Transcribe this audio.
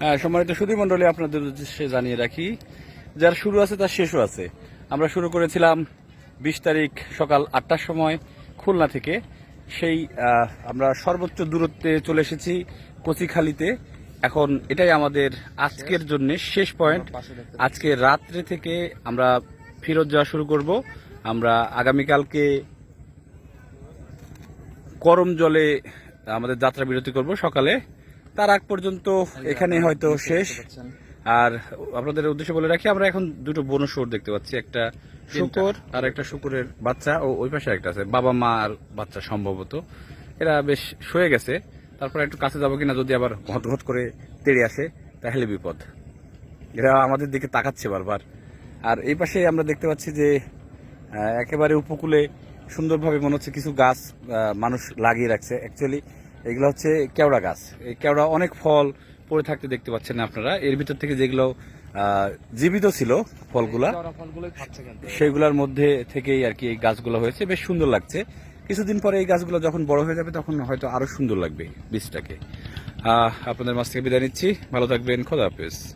হ্যাঁ সম্মানিত সুধী মন্ডলী আপনাদের উদ্দেশ্যে জানিয়ে রাখি, যার শুরু আছে তার শেষও আছে। আমরা শুরু করেছিলাম বিশ তারিখ সকাল আটটার সময় খুলনা থেকে। সেই আমরা সর্বোচ্চ দূরত্বে চলে এসেছি কচিখালিতে। এখন এটাই আমাদের আজকের জন্য শেষ পয়েন্ট। আজকে রাত্রে থেকে আমরা ফেরত যাওয়া শুরু করব। আমরা আগামীকালকে গরম জলে আমাদের যাত্রা বিরতি করব সকালে। তার আগ পর্যন্ত এখানে হয়তো শেষ। আর আপনাদের উদ্দেশ্যে বলে রাখি আমরা এখন দুটো বন শুয়োর দেখতে পাচ্ছি। একটা শুকর আর একটা শুকুরের বাচ্চা ও ওই পাশে একটা আছে। বাবা মা আর বাচ্চা সম্ভবত। এরা বেশ শুয়ে গেছে। তারপর একটু কাছে যাব কিনা যদি আবার ঘট ঘট করে তেড়ে আসে তাহলে বিপদ। এরা আমাদের দিকে তাকাচ্ছে বারবার। আর এই পাশে আমরা দেখতে পাচ্ছি যে একেবারে উপকূলে সুন্দরভাবে মনে হচ্ছে কিছু গাছ আহ, মানুষ লাগিয়ে রাখছে। অ্যাকচুয়ালি এগুলো হচ্ছে কেওড়া গাছ। এই কেওড়া অনেক ফল পড়ে থাকতে দেখতে পাচ্ছেন আপনারা। এর ভিতর থেকে যেগুলো আহ, জীবিত ছিল ফলগুলা সেগুলোর মধ্যে থেকেই আর কি এই গাছগুলো হয়েছে। বেশ সুন্দর লাগছে। কিছুদিন পরে এই গাছগুলো যখন বড় হয়ে যাবে তখন হয়তো আরও সুন্দর লাগবে বীজটাকে। আহ, আপনাদের মাছ থেকে বিদায় নিচ্ছি। ভালো থাকবেন। খোদা হাফেজ।